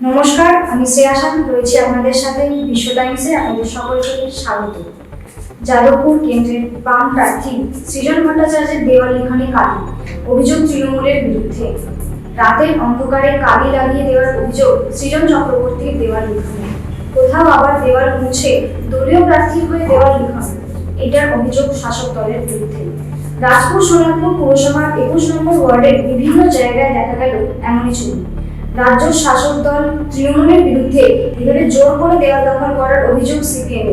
নমস্কার, আমি শ্রেয়া শান রয়েছি আপনাদের সাথে বিশ্ব টাইমসে আপনাদের সকলকে স্বাগত। যাদবপুর কেন্দ্রের বাম প্রার্থী সৃজন ভট্টাচার্যের দেওয়াল লিখনে কালি, অভিযোগ তৃণমূলের বিরুদ্ধে। রাতের অন্ধকারে কালি লাগিয়ে দেওয়ার অভিযোগ সৃজন চক্রবর্তীর দেওয়াল লিখনে কোথাও আবার দেওয়াল মুছে দলীয় প্রার্থী হয়ে দেওয়াল লিখন এটার অভিযোগ শাসক দলের বিরুদ্ধে। রাজপুর সোনারপুর পৌরসভার একুশ নম্বর ওয়ার্ডের বিভিন্ন জায়গায় দেখা গেল এমনই ছবি। রাজ্য শাসক দল তৃণমূলের বিরুদ্ধে এভাবে জোর করে দেওয়াল দখল করার অভিযোগ সিপিএম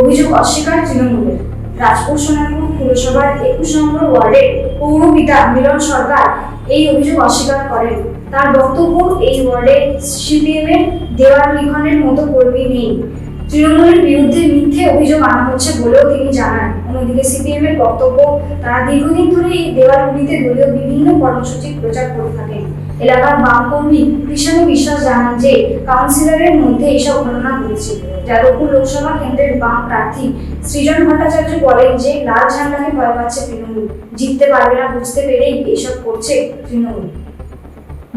অভিযোগ অস্বীকার তৃণমূলের। রাজপুর সোনারপুর পুরসভার একুশ নম্বর ওয়ার্ডের পৌরপিতা মিলন সরকার এই অভিযোগ অস্বীকার করেন। তার বক্তব্য, এই ওয়ার্ডে সিপিএম এর দেওয়াল লিখনের মতো কর্মী নেই। তৃণমূলের বিরুদ্ধে মিথ্যে অভিযোগ আনা হচ্ছে বলেও তিনি জানান। অন্যদিকে সিপিএম এর বক্তব্য, তারা দীর্ঘদিন ধরে এই দেওয়ালগুলিতে দলীয় বিভিন্ন কর্মসূচি প্রচার করে থাকেন। এলাকার বাম কর্মী কৃষাণী বিশ্বাস জানান যে কাউন্সিলরের মধ্যে এসব ঘটনা ঘটেছে। যাদবপুর লোকসভা কেন্দ্রের বাম প্রার্থী সৃজন ভট্টাচার্য বলেন যে লাল ঝান্ডাকে ভয় পাচ্ছে তৃণমূল। জিততে পারবে না বুঝতে পেরেই এসব করছে তৃণমূল।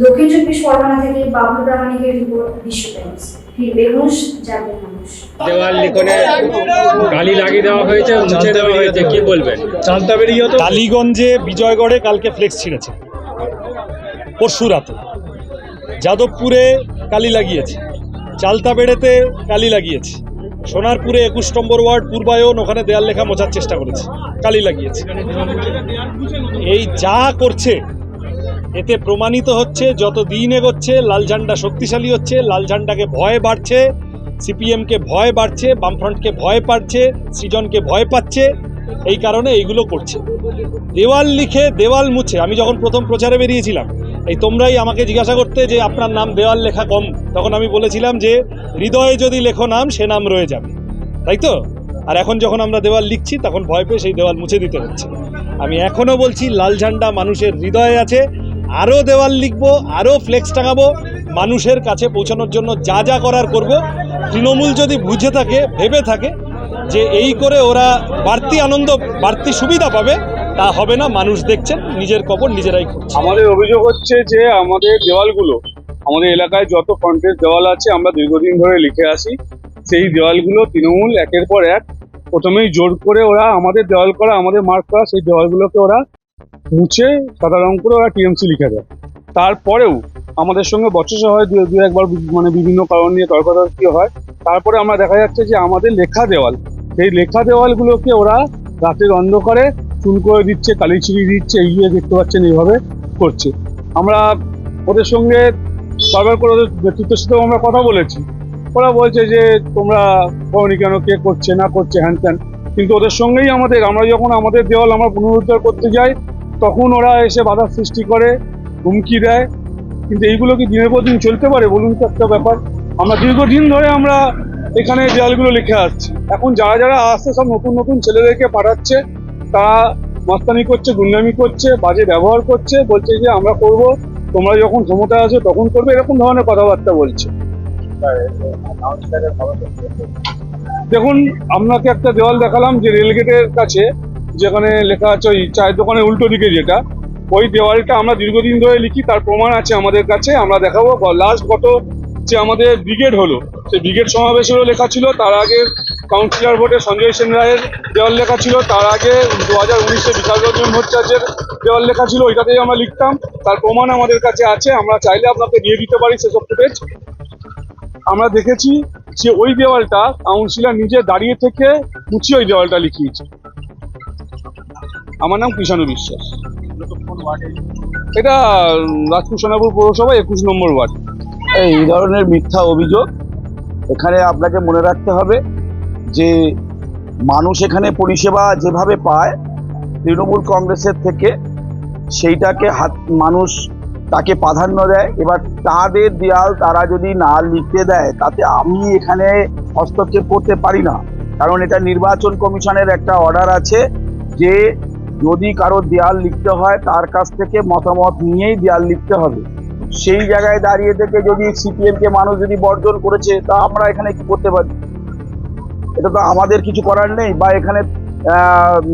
দক্ষিণ চব্বিশ পরগনা থেকে বাবলু প্রামাণিকের রিপোর্ট বিশ্ব টাইমস। ফিরবে হুঁশ যাবে মানুষ। দেওয়াল লিখনে গালি লাগিয়ে দেওয়া হয়েছে মুছে দেওয়া হয়েছে কি বলবেন? চালটা বেরিয়ে তো? বিজয়গড়ে কালকে ফ্লেক্স ছিঁড়েছে। পরশু রাতে যাদবপুরে কালি লাগিয়েছে। চালতাবেড়েতে কালি লাগিয়েছে। সোনারপুরে একুশ নম্বর ওয়ার্ড পূর্বায়ন, ওখানে দেয়াল লেখা মোছার চেষ্টা করেছে। কালি লাগিয়েছে। এই যা করছে, এতে প্রমাণিত হচ্ছে, যত দিন এগোচ্ছে, লাল ঝান্ডা শক্তিশালী হচ্ছে, লাল ঝান্ডাকে ভয় বাড়ছে, সিপিএমকে ভয় বাড়ছে, বামফ্রন্টকে ভয় পাচ্ছে, সৃজনকে ভয় পাচ্ছে, এই কারণে এইগুলো করছে। দেওয়াল লিখে দেওয়াল মুছে, আমি যখন প্রথম প্রচারে বেরিয়েছিলাম এই তোমরাই আমাকে জিজ্ঞাসা করতে যে আপনার নাম দেওয়াল লেখা কম, তখন আমি বলেছিলাম যে হৃদয়ে যদি লেখো নাম, সে নাম রয়ে যাবে। তাই তো? আর এখন যখন আমরা দেওয়াল লিখছি, তখন ভয় পেয়ে সেই দেওয়াল মুছে দিতে হচ্ছে। আমি এখনও বলছি, লাল ঝান্ডা মানুষের হৃদয়ে আছে। আরও দেওয়াল লিখব, আরও ফ্লেক্স টাঙাবো, মানুষের কাছে পৌঁছানোর জন্য যা যা করার করব। তৃণমূল যদি বুঝে থাকে, ভেবে থাকে যে এই করে ওরা বাড়তি আনন্দ, বাড়তি সুবিধা পাবে তা হবে না, মানুষ দেখছেন, নিজের কবর নিজেরাই করছে আমাদের অভিযোগ হচ্ছে যে আমাদের দেওয়ালগুলো, আমাদের এলাকায় যত কন্টেস্ট দেওয়াল আছে, আমরা দীর্ঘদিন ধরে লিখে আসি, সেই দেওয়ালগুলো তৃণমূল একের পর এক প্রথমেই জোর করে ওরা আমাদের দেওয়াল করা, আমাদের মার্ক করা, সেই দেওয়ালগুলোকে ওরা মুছে সাদা রং করে ওরা টিএমসি লিখে দেয়। তারপরেও আমাদের সঙ্গে বচসা হয়, দু দু একবার মানে বিভিন্ন কারণ নিয়ে তর্কাতর্কি হয়। তারপরে আমরা দেখা যাচ্ছে যে আমাদের লেখা দেওয়াল, সেই লেখা দেওয়ালগুলোকে ওরা রাতের অন্ধকারে চুন করে দিচ্ছে, কালি ছিঁড়ি দিচ্ছে, এই যে দেখতে পাচ্ছেন এইভাবে করছে। আমরা ওদের সঙ্গে বারবার করে ওদের নেতৃত্বের সাথেও আমরা কথা বলেছি। ওরা বলছে যে, তোমরা করনি কেন? কে করছে? না করছে? হ্যান ত্যান। কিন্তু ওদের সঙ্গেই আমাদের, আমরা যখন আমাদের দেওয়াল আমরা পুনরুদ্ধার করতে যাই, তখন ওরা এসে বাধার সৃষ্টি করে, হুমকি দেয়। কিন্তু এইগুলো কি দিনের পর দিন চলতে পারে? বলুন তো একটা ব্যাপার। আমরা দীর্ঘদিন ধরে আমরা এখানে দেওয়ালগুলো লিখে আসছি। এখন যারা যারা আসছে সব নতুন নতুন ছেলেদেরকে পাঠাচ্ছে। তারা মাস্তানি করছে, গুন্ডামি করছে, বাজে ব্যবহার করছে, বলছে যে আমরা করব, তোমরা যখন ক্ষমতা আছে তখন করবে, এরকম ধরনের কথাবার্তা বলছে। দেখুন, আপনাকে একটা দেওয়াল দেখালাম যে রেলগেটের কাছে, যেখানে লেখা আছে ওই চায়ের দোকানের উল্টো দিকে যেটা। ওই দেওয়ালটা আমরা দীর্ঘদিন ধরে লিখি, তার প্রমাণ আছে আমাদের কাছে, আমরা দেখাবো। লাস্ট গত যে আমাদের ব্রিগেড হলো, সেই ব্রিগেড সমাবেশেরও লেখা ছিল, তার আগে কাউন্সিলর ভোটে সঞ্জয় সেন রায়ের দেওয়াল লেখা ছিল। তার আগে দু হাজার উনিশে বিকাশ রঞ্জন ভট্টাচার্যের দেওয়াল লেখা ছিল, ওইটাতেই আমরা লিখতাম। তার প্রমাণ আমাদের কাছে আছে, আমরা চাইলে আপনাকে দিয়ে দিতে পারি সেসব ফুটেজ আমরা দেখেছি যে ওই দেওয়ালটা কাউন্সিলর নিজে দাঁড়িয়ে থেকে মুছিয়ে ওই দেওয়ালটা লিখিয়েছে। আমার নাম কৃষাণু বিশ্বাস। এটা রাজপুর সোনাপুর পৌরসভা একুশ নম্বর ওয়ার্ড। এই ধরনের মিথ্যা অভিযোগ এখানে আপনাকে মনে রাখতে হবে। যে মানুষ এখানে পরিষেবা যেভাবে পায়, তৃণমূল কংগ্রেসের থেকে সেইটাকে হাত, মানুষ তাকে প্রাধান্য দেয়। এবার তাদের দেয়াল তারা যদি না লিখতে দেয়, তাতে আমি এখানে হস্তক্ষেপ করতে পারি না। কারণ এটা নির্বাচন কমিশনের একটা অর্ডার আছে যে যদি কারও দেয়াল লিখতে হয়, তার কাছ থেকে মতামত নিয়েই দেয়াল লিখতে হবে। সেই জায়গায় দাঁড়িয়ে থেকে যদি সিপিএম কে মানুষ যদি বর্জন করেছে, তা আমরা এখানে কি করতে পারি? এটা তো আমাদের কিছু করার নেই বা এখানে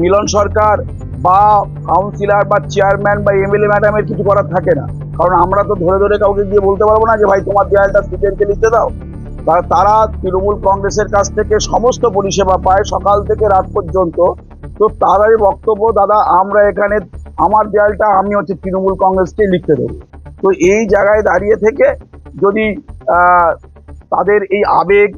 মিলন সরকার বা কাউন্সিলর বা চেয়ারম্যান বা এমএলএ ম্যাডামের কিছু করার থাকে না। কারণ আমরা তো ধরে ধরে কাউকে গিয়ে বলতে পারব না যে, ভাই, তোমার দেয়ালটা সিপিএমকে লিখতে দাও। তারা তৃণমূল কংগ্রেসের কাছ থেকে সমস্ত পরিষেবা পায় সকাল থেকে রাত পর্যন্ত। তো তারাই বক্তব্য, দাদা, আমরা এখানে আমার দেয়ালটা, আমি হচ্ছে তৃণমূল কংগ্রেসকে লিখতে দেবো। তো এই জায়গায় দাঁড়িয়ে থেকে যদি তাদের এই আবেগ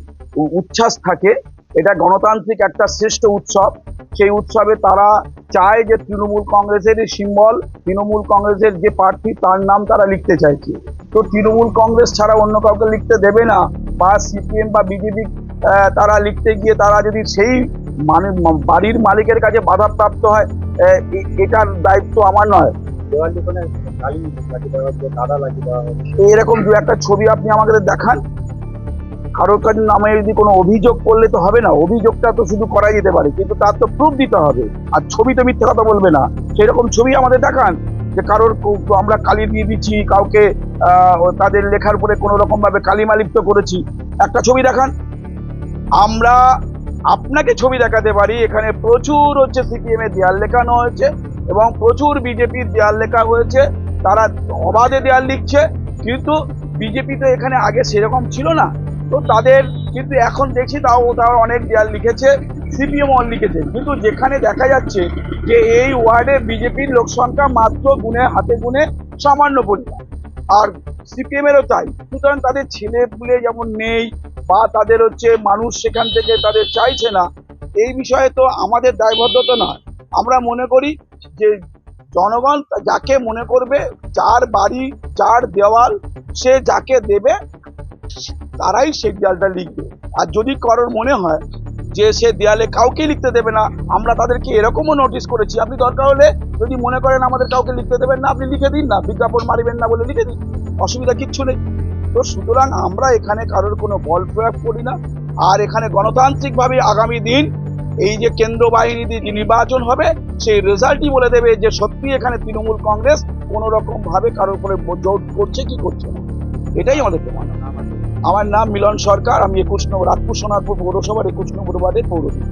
উচ্ছ্বাস থাকে এটা গণতান্ত্রিক একটা শ্রেষ্ঠ উৎসব। সেই উৎসবে তারা চায় যে তৃণমূল কংগ্রেসের সিম্বল তৃণমূল কংগ্রেসের যে প্রার্থী তার নাম তারা লিখতে চাইছে। তো তৃণমূল কংগ্রেস ছাড়া অন্য কাউকে লিখতে দেবে না বা সিপিএম বা বিজেপি তারা লিখতে গিয়ে তারা যদি সেই মানে বাড়ির মালিকের কাছে বাধাপ্রাপ্ত হয় এটার দায়িত্ব আমার নয়। এরকম দু একটা ছবি আপনি আমাদের দেখান। কারোর কাছে নামে যদি কোনো অভিযোগ করলে তো হবে না, অভিযোগটা তো শুধু করা যেতে পারে, কিন্তু তার তো প্রুফ দিতে হবে। আর ছবি তো মিথ্যে কথা বলবে না। সেরকম ছবি আমাদের দেখান, যে কারোর আমরা কালি দিয়ে দিচ্ছি, কাউকে তাদের লেখার উপরে কোনো রকম ভাবে কালিমা লিপ্ত করেছি। একটা ছবি দেখান। আমরা আপনাকে ছবি দেখাতে পারি, এখানে প্রচুর হচ্ছে সিপিএম এর দেয়াল লেখানো হয়েছে এবং প্রচুর বিজেপির দেয়াল লেখা হয়েছে। তারা অবাধে দেয়াল লিখছে, কিন্তু বিজেপি তো এখানে আগে সেরকম ছিল না। তো তাদের কিন্তু এখন দেখছি তাও তারা অনেক দেয়াল লিখেছে সিপিএম অল লিখেছে। কিন্তু যেখানে দেখা যাচ্ছে যে এই ওয়ার্ডে বিজেপির লোক সংখ্যা মাত্র গুণে, হাতে গুণে সামান্য পরিমাণ। আর সিপিএম এরও তাই। সুতরাং তাদের ছেলে পুলে যেমন নেই বা তাদের হচ্ছে মানুষ সেখান থেকে তাদের চাইছে না, এই বিষয়ে তো আমাদের দায়বদ্ধতা নয়। আমরা মনে করি যে জনগণ যাকে মনে করবে, যার বাড়ি, যার দেওয়াল, সে যাকে দেবে তারাই সেই দেয়ালটা লিখবে। আর যদি কারোর মনে হয় যে সে দেয়ালে কাউকে লিখতে দেবে না, আমরা তাদেরকে এরকমও নোটিশ করেছি। আপনি দরকার হলে যদি মনে করেন আমাদের কাউকে লিখতে দেবেন না, আপনি লিখে দিন না। বিজ্ঞাপন মারিবেন না বলে লিখে দিন। অসুবিধা কিচ্ছু নেই। তো সুতরাং আমরা এখানে কারোর কোনো বল প্রয়োগ করি না। আর এখানে গণতান্ত্রিকভাবে আগামী দিন এই যে কেন্দ্র বাহিনী যে নির্বাচন হবে, সেই রেজাল্টই বলে দেবে যে সত্যি এখানে তৃণমূল কংগ্রেস কোনো রকম ভাবে কারোর উপরে জোট করছে কি করছে না। এটাই আমাদের প্রমাণ। আমার নাম মিলন সরকার আমি একুশ নম্বর রাজপুর সোনারপুর পৌরসভার একুশ নম্বর ওয়ার্ডের পৌরপিতা